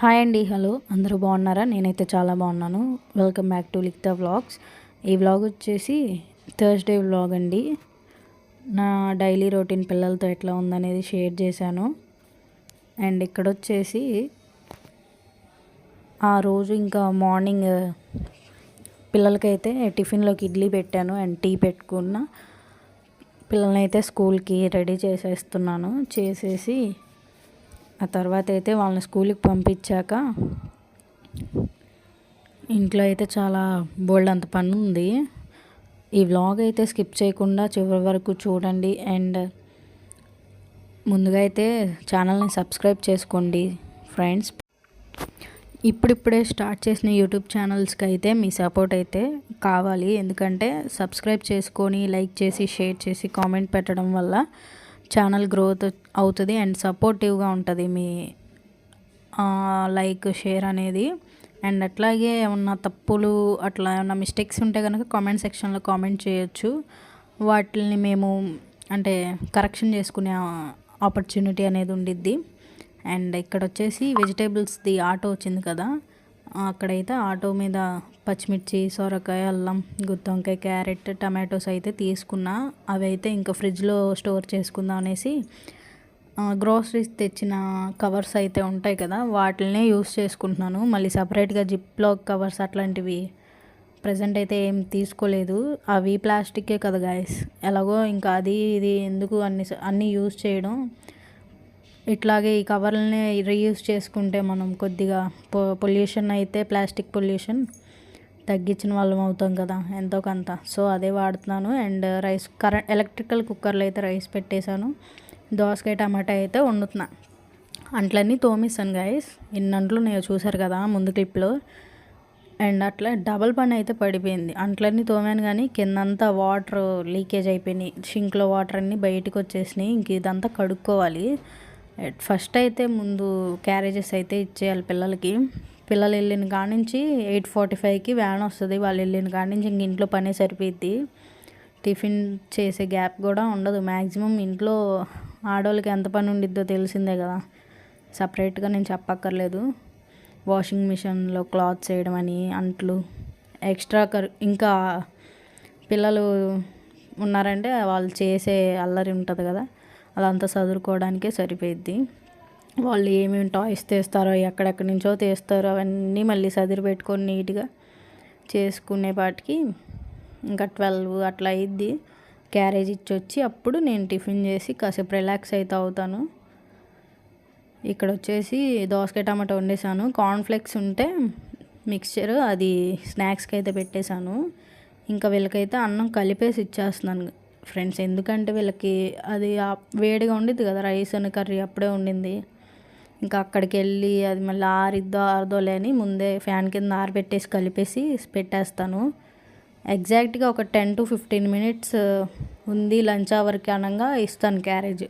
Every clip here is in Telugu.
హాయ్ అండి హలో. అందరూ బాగున్నారా? నేనైతే చాలా బాగున్నాను. Welcome back to Likhta vlogs ఈ వ్లాగ్ వచ్చేసి థర్స్డే వ్లాగ్ అండి. నా డైలీ రొటీన్ పిల్లలతో ఎట్లా ఉందనేది షేర్ చేశాను. అండ్ ఇక్కడ వచ్చేసి ఆ రోజు ఇంకా మార్నింగ్ పిల్లలకైతే టిఫిన్లోకి ఇడ్లీ పెట్టాను అండ్ టీ పెట్టుకున్న. పిల్లల్ని అయితే స్కూల్కి రెడీ చేసేస్తున్నాను. చేసేసి ఆ తర్వాత అయితే వాళ్ళని స్కూల్కి పంపించాక ఇంట్లో అయితే చాలా బోల్డ్ అంత పని ఉంది. ఈ వ్లాగ్ అయితే స్కిప్ చేయకుండా చివరి వరకు చూడండి. అండ్ ముందుగా అయితే ఛానల్ని సబ్స్క్రైబ్ చేసుకోండి ఫ్రెండ్స్. ఇప్పుడిప్పుడే స్టార్ట్ చేసిన యూట్యూబ్ ఛానల్స్కి అయితే మీ సపోర్ట్ అయితే కావాలి. ఎందుకంటే సబ్స్క్రైబ్ చేసుకొని లైక్ చేసి షేర్ చేసి కామెంట్ పెట్టడం వల్ల ఛానల్ గ్రోత్ అవుతుంది అండ్ సపోర్టివ్గా ఉంటుంది మీ లైక్ షేర్ అనేది. అండ్ అట్లాగే ఏమన్నా తప్పులు అట్లా ఏమన్నా మిస్టేక్స్ ఉంటే కనుక కామెంట్ సెక్షన్లో కామెంట్ చేయొచ్చు. వాటిని మేము అంటే కరెక్షన్ చేసుకునే ఆపర్చునిటీ అనేది ఉండిద్ది. అండ్ ఇక్కడ వచ్చేసి వెజిటేబుల్స్ది ఆటో వచ్చింది కదా. అక్కడైతే ఆటో మీద పచ్చిమిర్చి సొరకాయ అల్లం గుత్తొంకాయ క్యారెట్ టమాటోస్ అయితే తీసుకున్నా. అవి అయితే ఇంకా ఫ్రిడ్జ్లో స్టోర్ చేసుకుందాం అనేసి గ్రోసరీస్ తెచ్చిన కవర్స్ అయితే ఉంటాయి కదా వాటినే యూస్ చేసుకుంటున్నాను. మళ్ళీ సపరేట్గా జిప్లో కవర్స్ అట్లాంటివి ప్రజెంట్ అయితే ఏం తీసుకోలేదు. అవి ప్లాస్టికే కదా గాయస్ ఎలాగో ఇంకా అది ఇది ఎందుకు అన్ని అన్నీ యూస్ చేయడం. ఇట్లాగే ఈ కవర్లని రీయూస్ చేసుకుంటే మనం కొద్దిగా పొ పొల్యూషన్ అయితే ప్లాస్టిక్ పొల్యూషన్ తగ్గించిన వాళ్ళం అవుతాం కదా ఎంతో కొంత. సో అదే వాడుతున్నాను. అండ్ రైస్ కరెంట్ ఎలక్ట్రికల్ కుక్కర్లో అయితే రైస్ పెట్టేశాను. దోసకాయ టమాటా అయితే వండుతున్నా. అంట్లన్నీ తోమిస్తాను గాయస్ ఇన్నంట్లు నేను చూశారు కదా ముందు క్లిప్లో. అండ్ అట్లా డబల్ పని అయితే పడిపోయింది. అంట్లన్నీ తోమాను కానీ కిందంతా వాటర్ లీకేజ్ అయిపోయినాయి. షింక్లో వాటర్ అన్నీ బయటకు వచ్చేసినాయి. ఇంక ఇదంతా కడుక్కోవాలి. ఫస్ట్ అయితే ముందు క్యారేజెస్ అయితే ఇచ్చేయాలి పిల్లలకి. పిల్లలు వెళ్ళిన కాడ నుంచి ఎయిట్ ఫార్టీ ఫైవ్కి వ్యాన్ వస్తుంది. వాళ్ళు వెళ్ళిన కాడ నుంచి ఇంక ఇంట్లో పనే సరిపోద్ది టిఫిన్ చేసే గ్యాప్ కూడా ఉండదు. మ్యాక్సిమం ఇంట్లో ఆడవాళ్ళకి ఎంత పని ఉండిద్దో తెలిసిందే కదా. సపరేట్గా నేను చెప్పక్కర్లేదు. వాషింగ్ మిషన్లో క్లాత్స్ వేయడం అని అంట్లు ఎక్స్ట్రా కర్ ఇంకా పిల్లలు ఉన్నారంటే వాళ్ళు చేసే అల్లరి ఉంటుంది కదా. అదంతా చదువుకోవడానికే సరిపోయిద్ది. వాళ్ళు ఏమేమి టాయ్స్ తీస్తారో ఎక్కడెక్కడి నుంచో తీస్తారో అవన్నీ మళ్ళీ చదివి పెట్టుకొని నీట్గా చేసుకునే పాటికి ఇంకా ట్వెల్వ్ అట్లా అయ్యిద్ది క్యారేజ్ ఇచ్చి వచ్చి అప్పుడు నేను టిఫిన్ చేసి కాసేపు రిలాక్స్ అయితే అవుతాను. ఇక్కడ వచ్చేసి దోసకాయ టమాటా వండేసాను. కార్న్ఫ్లెక్స్ ఉంటే మిక్స్చర్ అది స్నాక్స్కి అయితే పెట్టేశాను. ఇంకా వీళ్ళకైతే అన్నం కలిపేసి ఇచ్చేస్తున్నాను. ఫ్రెండ్స్. ఎందుకంటే వీళ్ళకి అది వేడిగా ఉండిద్ది కదా రైస్ అని కర్రీ అప్పుడే ఉండింది. ఇంకా అక్కడికి వెళ్ళి అది మళ్ళీ ఆరిద్దో ఆరదో లేని ముందే ఫ్యాన్ కింద ఆరబెట్టేసి కలిపేసి పెట్టేస్తాను. ఎగ్జాక్ట్గా ఒక టెన్ టు ఫిఫ్టీన్ మినిట్స్ ఉంది లంచ్ అవర్కి అనగా ఇస్తాను క్యారేజ్.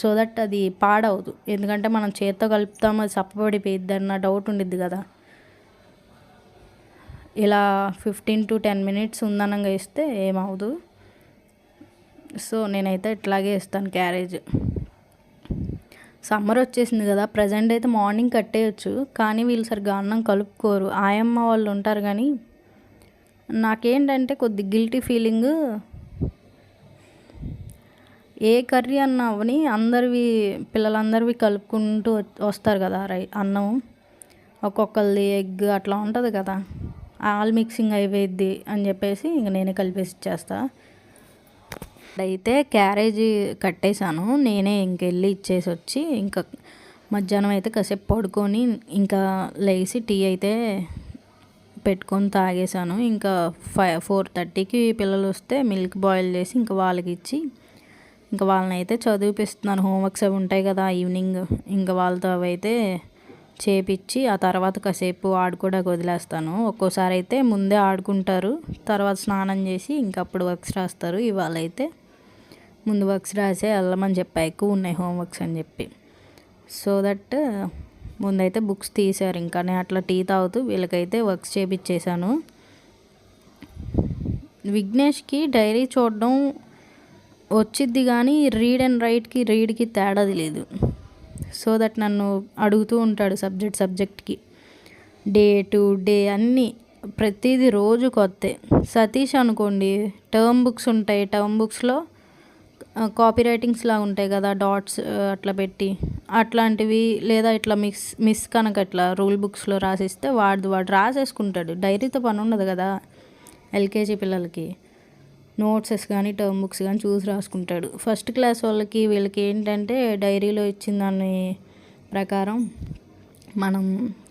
సో దట్ అది పాడవదు. ఎందుకంటే మనం చేత్తో కలుపుతాం అది చప్పబడిపోయిద్ది అన్న డౌట్ ఉండిద్ది కదా. ఇలా ఫిఫ్టీన్ టు టెన్ మినిట్స్ ఉందనంగా ఇస్తే ఏమవుదు సో నేనైతే ఇట్లాగే ఇస్తాను క్యారేజ్. సమ్మర్ వచ్చేసింది కదా ప్రజెంట్ అయితే మార్నింగ్ కట్టేయచ్చు కానీ వీళ్ళు సరిగ్గా అన్నం కలుపుకోరు. ఆయమ్మ వాళ్ళు ఉంటారు కానీ నాకేంటంటే కొద్ది గిల్టీ ఫీలింగ్ ఏ కర్రీ అన్న అవని అందరివి పిల్లలందరివి కలుపుకుంటూ వస్తారు కదా రై అన్నం. ఒక్కొక్కరిది ఎగ్ అట్లా ఉంటుంది కదా ఆల్ మిక్సింగ్ అయిపోయిద్ది అని చెప్పేసి ఇంక నేనే కలిపేసి ఇచ్చేస్తాను అయితే క్యారేజీ కట్టేశాను. నేనే ఇంకెళ్ళి ఇచ్చేసి వచ్చి ఇంకా మధ్యాహ్నం అయితే కాసేపు పడుకొని ఇంకా లేచి టీ అయితే పెట్టుకొని తాగేశాను. ఇంకా ఫైవ్ ఫోర్ థర్టీకి పిల్లలు వస్తే మిల్క్ బాయిల్ చేసి ఇంకా వాళ్ళకి ఇచ్చి ఇంకా వాళ్ళని అయితే చదివిపిస్తున్నాను. హోంవర్క్స్ అవి ఉంటాయి కదా ఈవినింగ్ ఇంకా వాళ్ళతో అవి అయితే చేపిచ్చి ఆ తర్వాత కాసేపు ఆడుకోవడానికి వదిలేస్తాను. ఒక్కోసారి అయితే ముందే ఆడుకుంటారు తర్వాత స్నానం చేసి ఇంకప్పుడు వర్క్స్ రాస్తారు. ఇవాళ అయితే ముందు వర్క్స్ రాసే వెళ్ళమని చెప్పా ఎక్కువ ఉన్నాయి హోంవర్క్స్ అని చెప్పి. సో దట్ ముందైతే బుక్స్ తీశారు ఇంకా. నేను అట్లా టీ తాగుతూ వీళ్ళకైతే వర్క్స్ చేపించేశాను విఘ్నేష్కి డైరీ చూడడం వచ్చిద్ది కానీ రీడ్ అండ్ రైట్కి రీడ్కి తేడాది లేదు. సో దట్ నన్ను అడుగుతూ ఉంటాడు సబ్జెక్ట్ సబ్జెక్ట్కి. డే టు డే అన్నీ ప్రతిదీ రోజు కొత్తే. సతీష్ అనుకోండి టర్మ్ బుక్స్ ఉంటాయి టర్మ్ బుక్స్లో కాపీ రైటింగ్స్ లాగా ఉంటాయి కదా డాట్స్ అట్లా పెట్టి. అట్లాంటివి లేదా ఇట్లా మిస్ మిస్ కనుక ఇట్లా రూల్ బుక్స్లో రాసిస్తే వాడు వాడు రాసేసుకుంటాడు. డైరీతో పని ఉండదు కదా ఎల్కేజీ పిల్లలకి. నోట్సెస్ కానీ టర్మ్ బుక్స్ కానీ చూసి రాసుకుంటాడు. ఫస్ట్ క్లాస్ వాళ్ళకి వీళ్ళకి ఏంటంటే డైరీలో ఇచ్చిన దాని ప్రకారం మనం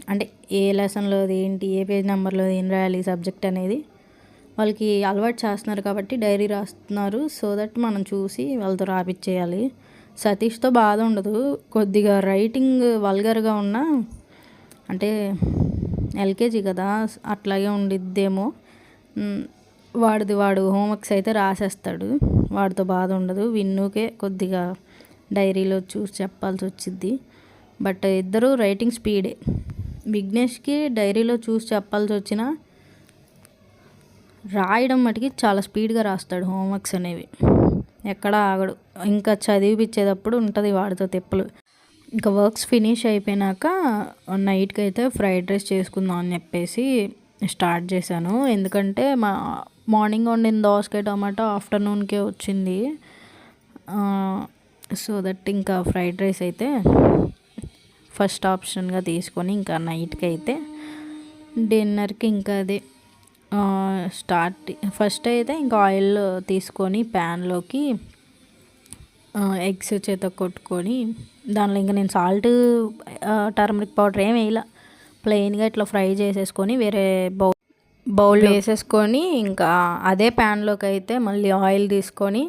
అంటే ఏ లెసన్లో ఏంటి ఏ పేజ్ నెంబర్లో ఏం రాయాలి సబ్జెక్ట్ అనేది వాళ్ళకి అలవాటు చేస్తున్నారు కాబట్టి డైరీ రాస్తున్నారు. సో దట్ మనం చూసి వాళ్ళతో రాపిచ్చేయాలి. సతీష్తో బాధ ఉండదు. కొద్దిగా రైటింగ్ వల్గర్గా ఉన్నా అంటే ఎల్కేజీ కదా అట్లాగే ఉండిద్దేమో. వాడిది వాడు హోంవర్క్స్ అయితే రాసేస్తాడు. వాడితో బాధ ఉండదు. విన్నుకే కొద్దిగా డైరీలో చూసి చెప్పాల్సి వచ్చింది బట్ ఇద్దరు రైటింగ్ స్పీడే. విఘ్నేష్కి డైరీలో చూసి చెప్పాల్సి వచ్చినా రాయడం మటుకి చాలా స్పీడ్గా రాస్తాడు హోంవర్క్స్ అనేవి. ఎక్కడ ఆగడు. ఇంకా చదివిపించేటప్పుడు ఉంటుంది వాడితో తిప్పలు. ఇంకా వర్క్స్ ఫినిష్ అయిపోయినాక నైట్కి అయితే ఫ్రైడ్ రైస్ చేసుకుందాం అని చెప్పేసి స్టార్ట్ చేశాను. ఎందుకంటే మా మార్నింగ్ వండిన దోసకాయ టమాటా ఆఫ్టర్నూన్కే వచ్చింది. సో దట్ ఇంకా ఫ్రైడ్ రైస్ అయితే ఫస్ట్ ఆప్షన్గా తీసుకొని ఇంకా నైట్కి అయితే డిన్నర్కి ఇంకా అదే. స్టార్ట్ ఫస్ట్ అయితే ఇంకా ఆయిల్ తీసుకొని ప్యాన్లోకి ఎగ్స్ చేత కొట్టుకొని దానిలో ఇంకా నేను సాల్ట్ టర్మరిక్ పౌడర్ ఏం వేయాల. ప్లెయిన్గా ఇట్లా ఫ్రై చేసేసుకొని వేరే బౌల్ బౌల్ వేసేసుకొని ఇంకా అదే ప్యాన్లోకి అయితే మళ్ళీ ఆయిల్ తీసుకొని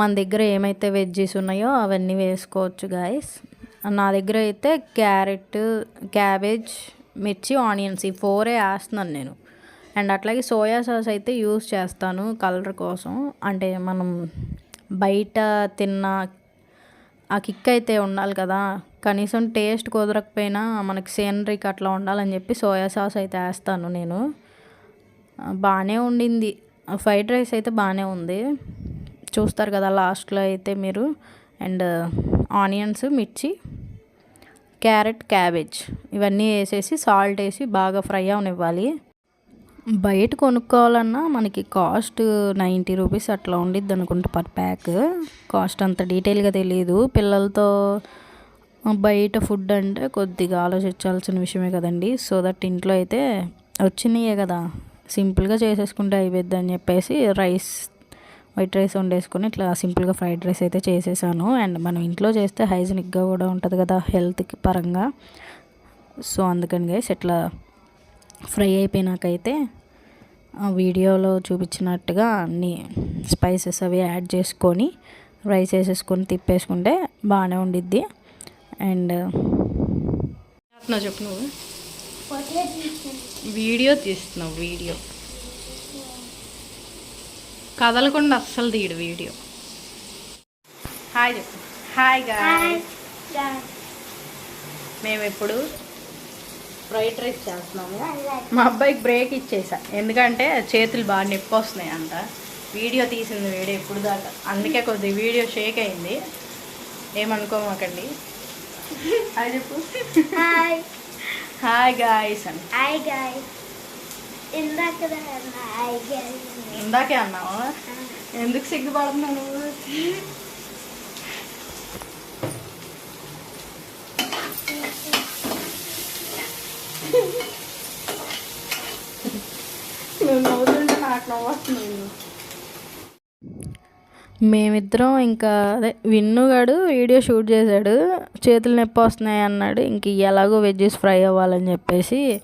మన దగ్గర ఏమైతే వెజ్జీస్ ఉన్నాయో అవన్నీ వేసుకోవచ్చు గాయస్. నా దగ్గర అయితే క్యారెట్ క్యాబేజ్ మిర్చి ఆనియన్స్ ఈ ఫోరే వేస్తున్నాను నేను. అండ్ అట్లాగే సోయా సాస్ అయితే యూస్ చేస్తాను కలర్ కోసం. అంటే మనం బయట తిన్న ఆ కిక్ అయితే ఉండాలి కదా. కనీసం టేస్ట్ కుదరకపోయినా మనకి సీనరీకి అట్లా ఉండాలని చెప్పి సోయా సాస్ అయితే వేస్తాను నేను. బాగానే ఉండింది. ఫ్రైడ్ రైస్ అయితే బాగానే ఉంది. చూస్తారు కదా లాస్ట్లో అయితే మీరు. అండ్ ఆనియన్స్ మిర్చి క్యారెట్ క్యాబేజ్ ఇవన్నీ వేసేసి సాల్ట్ వేసి బాగా ఫ్రై అవనివ్వాలి. బయట కొనుక్కోవాలన్నా మనకి కాస్ట్ నైంటీ రూపీస్ అట్లా ఉండిద్ది అనుకుంటా పర్ ప్యాక్. కాస్ట్ అంత డీటెయిల్గా తెలియదు పిల్లలతో బయట ఫుడ్ అంటే కొద్దిగా ఆలోచించాల్సిన విషయమే కదండి. సో దట్ ఇంట్లో అయితే వచ్చినాయే కదా. సింపుల్గా చేసేసుకుంటే అయిపోద్ది అని చెప్పేసి రైస్ వైట్ రైస్ వండేసుకొని ఇట్లా సింపుల్గా ఫ్రైడ్ రైస్ అయితే చేసేసాను. అండ్ మనం ఇంట్లో చేస్తే హైజీనిక్గా కూడా ఉంటుంది కదా హెల్త్కి పరంగా. సో అందుకని గైస్ ఇట్లా ఫ్రై అయిపోయినాకైతే ఆ వీడియోలో చూపించినట్టుగా అన్ని స్పైసెస్ అవి యాడ్ చేసుకొని రైస్ వేసేసుకొని తిప్పేసుకుంటే బాగానే ఉండిద్ది. అండ్ చెప్పు నువ్వు. వీడియో తీస్తున్నావు వీడియో. కదలకుండా అస్సలు తీయడు వీడియో. హాయ్ చెప్పు. హాయ్ గాయ్ మేము ఇప్పుడు ఫ్రైడ్ రైస్ చేస్తున్నాము. మా అబ్బాయికి బ్రేక్ ఇచ్చేసా. ఎందుకంటే చేతులు బాగా నొప్పి వస్తున్నాయి అంట వీడియో తీసింది వీడియో ఇప్పుడు దాకా. అందుకే కొద్ది వీడియో షేక్ అయింది. ఏమనుకోమాకండి? హాయ్ చెప్పు. హాయ్. గాయస్ అని. హాయ్ గాయ్ ఇందాక హాయ్ గాయ్ ఇందాకే అన్నావు? ఎందుకు సిగ్గుపడుతున్నావు నువ్వు నవ్వుతుంటే నాకు మేమిద్దరం ఇంకా అదే విన్నుగాడు వీడియో షూట్ చేశాడు. చేతులు నొప్పి వస్తున్నాయి అన్నాడు. ఇంక ఎలాగో వెజ్జెస్ ఫ్రై అవ్వాలని చెప్పేసి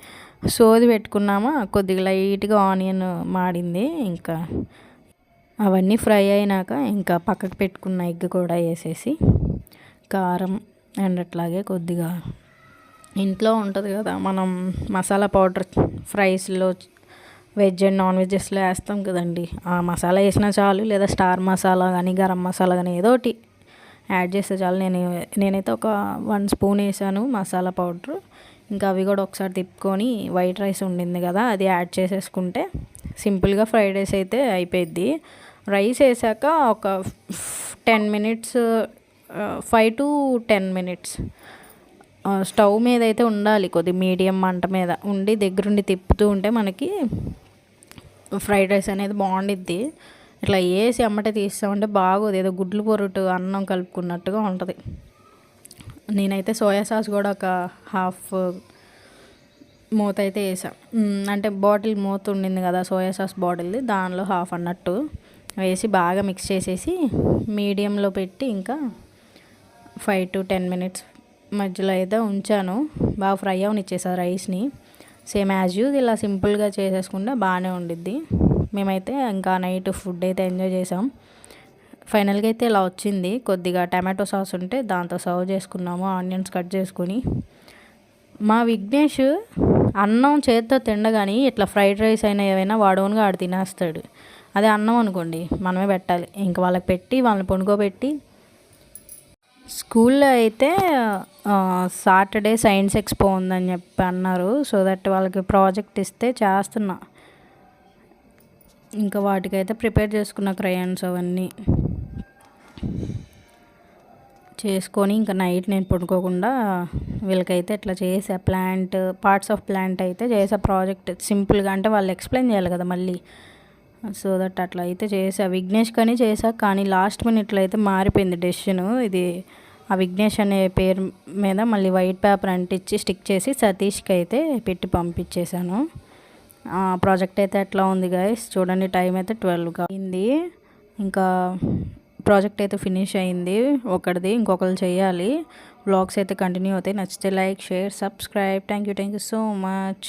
సోది పెట్టుకున్నామా. కొద్దిగా లైట్గా ఆనియన్ మాడింది. ఇంకా అవన్నీ ఫ్రై అయినాక ఇంకా పక్కకు పెట్టుకున్న ఎగ్ కూడా వేసేసి కారం అండ్ అట్లాగే కొద్దిగా ఇంట్లో ఉంటుంది కదా మనం మసాలా పౌడర్ ఫ్రైస్లో వెజ్ అండ్ నాన్ వెజెస్లో వేస్తాం కదండి. ఆ మసాలా వేసినా చాలు లేదా స్టార్ మసాలా కానీ గరం మసాలా కానీ ఏదో ఒకటి యాడ్ చేస్తే చాలు. నేను నేనైతే ఒక వన్ స్పూన్ వేసాను మసాలా పౌడర్. ఇంకా అవి కూడా ఒకసారి తిప్పుకొని వైట్ రైస్ ఉండింది కదా అది యాడ్ చేసేసుకుంటే సింపుల్గా ఫ్రైడ్ రైస్ అయితే అయిపోయింది రైస్ వేసాక ఒక ten minutes five to ten minutes stove మీద అయితే ఉండాలి. కొద్ది మీడియం మంట మీద ఉండి దగ్గరుండి తిప్పుతూ ఉంటే మనకి ఫ్రైడ్ రైస్ అనేది బాగుండిద్ది. ఇట్లా వేసి అమ్మటే తీస్తామంటే బాగోదు. ఏదో గుడ్లు పొరుటు అన్నం కలుపుకున్నట్టుగా ఉంటుంది. నేనైతే సోయా సాస్ కూడా ఒక హాఫ్ మూత అయితే వేసా అంటే బాటిల్ మూత ఉండింది కదా సోయా సాస్ బాటిల్ది దానిలో హాఫ్ అన్నట్టు వేసి బాగా మిక్స్ చేసేసి మీడియంలో పెట్టి ఇంకా ఫైవ్ టు టెన్ మినిట్స్ మధ్యలో అయితే ఉంచాను. బాగా ఫ్రై అవనిచ్చేసా రైస్ని. సేమ్ యాజ్ యూజ్ ఇలా సింపుల్గా చేసేసుకుంటే బాగానే ఉండిద్ది. మేమైతే ఇంకా నైట్ ఫుడ్ అయితే ఎంజాయ్ చేసాం. ఫైనల్గా అయితే ఇలా వచ్చింది. కొద్దిగా టమాటో సాస్ ఉంటే దాంతో సర్వ్ చేసుకున్నాము ఆనియన్స్ కట్ చేసుకొని. మా విఘ్నేష్ అన్నం చేత్తో తిండగాని ఇట్లా ఫ్రైడ్ రైస్ అయినా ఏవైనా వాడవునుగా ఆడు తినేస్తాడు. అదే అన్నం అనుకోండి మనమే పెట్టాలి. ఇంకా వాళ్ళకి పెట్టి వాళ్ళని పండుకోబెట్టి స్కూల్లో అయితే సాటర్డే సైన్స్ ఎక్స్పో ఉందని చెప్పి అన్నారు. సో దట్ వాళ్ళకి ప్రాజెక్ట్ ఇస్తే చేస్తున్నా. ఇంకా వాటికైతే ప్రిపేర్ చేసుకున్న క్రయాన్స్ అవన్నీ చేసుకొని ఇంకా నైట్ నేను పడుకోకుండా వీళ్ళకైతే ఇట్లా చేసా ప్లాంట్ పార్ట్స్ ఆఫ్ ప్లాంట్ అయితే చేసా ప్రాజెక్ట్. సింపుల్గా అంటే వాళ్ళు ఎక్స్ప్లెయిన్ చేయాలి కదా మళ్ళీ. సో దట్ అట్లా అయితే చేసా. విఘ్నేష్ కానీ చేసా. కానీ లాస్ట్ మినిట్లో అయితే మారిపోయింది డెసిషన్. ఇది ఆ విఘ్నేష్ అనే పేరు మీద మళ్ళీ వైట్ పేపర్ అంటించి స్టిక్ చేసి సతీష్కి అయితే పెట్టి పంపించేశాను. ఆ ప్రాజెక్ట్ అయితే ఎట్లా ఉంది గాయస్ చూడండి టైం అయితే ట్వెల్వ్గా అయింది. ఇంకా ప్రాజెక్ట్ అయితే ఫినిష్ అయింది. ఒకటిది ఇంకొకరు చేయాలి. బ్లాగ్స్ అయితే కంటిన్యూ అవుతాయి. నచ్చితే like share subscribe. Thank you thank you so much.